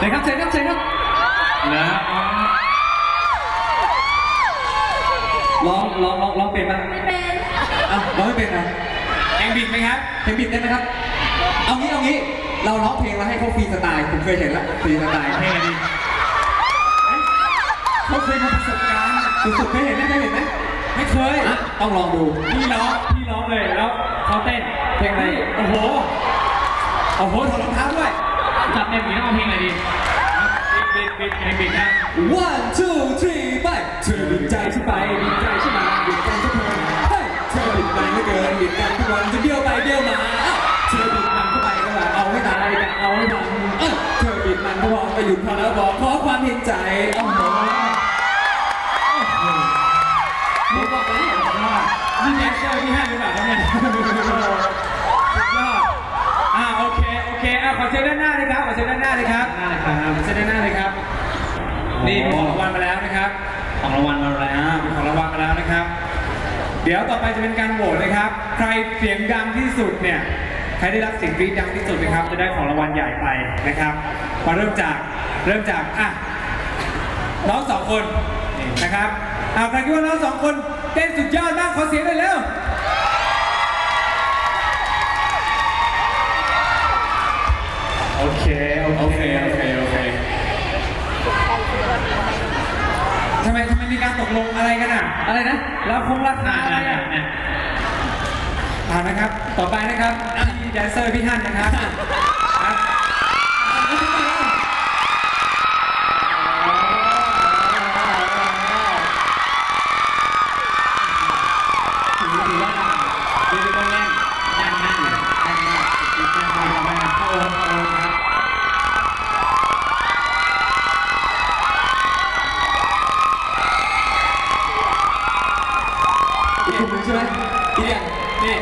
เชิญครับเชิญครับเชิญครับนะร้องร้องร้องร้องเป็นปะไม่เป็นอ้าวร้องไม่เป็นนะแองบิดไหมครับเพลงบิดได้ไหมครับ เอางี้เอางี้ เราร้องเพลงแล้วให้เขาฟรีสไตล์ผมเคยเห็นแล้วฟรีสไตล์เพลงอะไรดีเขาเคยมาประสบการณ์สุดๆเคยเห็นไหมเคยเห็นไหมไม่เคยอะต้องลองดูพี่ร้องพี่ร้องเลยแล้วเขาเต้นเพลงอะไรโอ้โหโอ้โหถอดรองเท้าด้วย จับเต็มผีต้องเอาเพลงอะไรดีบิดบิดบิดปิดนะ one two three ไปเธอบิดใจฉันไปบิดใจฉันมาบิดกันทุกคนเฮ้ยเธอบิดมันเหลือเกินบิดกันทุกวันจะเบี้ยวไปเบี้ยวมาเธอบิดมันเข้าไปก็แบบเอาให้ตายกันเอาให้พังเอ้ยเธอบิดมันก็พอไปหยุดพอแล้วบอกขอความเห็นใจโอ้โหผมบอกแล้วนี่แดนเซอร์ที่ห้ เลยครับได้เลยครับขอเชิญด้านหน้าเลยครับ นี่มีของรางวัลมาแล้วนะครับ ของรางวัลมาแล้วมีของรางวัลมาแล้วนะครับ เดี๋ยวต่อไปจะเป็นการโหวตนะครับ ใครเสียงดังที่สุดเนี่ย ใครได้รับเสียงกรี๊ดดังที่สุดนะครับ จะได้ของรางวัลใหญ่ไปนะครับ มาเริ่มจาก เริ่มจาก อะ น้องสองคนนะครับเอาใครคิดว่าน้องสองคนเต้นสุดยอดมากขอเสียงหน่อยเร็ว การตกลงอะไรกันอะ อะไรนะแล้วคงราคาอ่าอะไรอ่าอะอ่าอ่านะครับ ต่อไปนะครับพี่แดนเซอร์พี่ฮันนะครับ ลุ่มหนึ่งใช่ไหมอีกอย่างนี่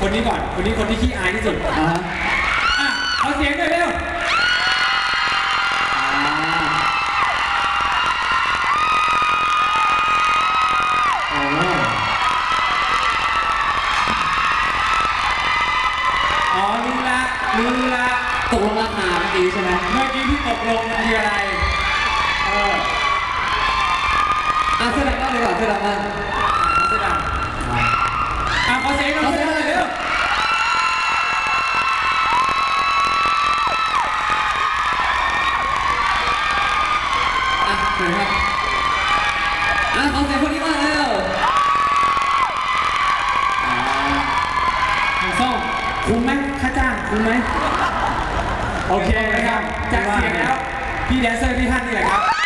คนนี้ก่อนคนนี้คนที่ขี้อายที่สุดอ่าฮะอะเอาเสียงหน่อยเร็วโอ้อ๋อรู้ละรู้ละตกลงราคาเมื่อกี้ใช่ไหมเมื่อกี้ที่ตกลงมันคืออะไร เออ อะเสื้อดำบ้างดีกว่าเสื้อดำบ้าง อะเห็นไหมอะขอเสียงคนนี้บ้างเร็วอ่าทางส้มคุ้มไหมค่าจ้างคุ้มไหมโอเคนะครับจากเสียงแล้วพี่แดนเซอร์พี่ฮันนี่แหละครับรับ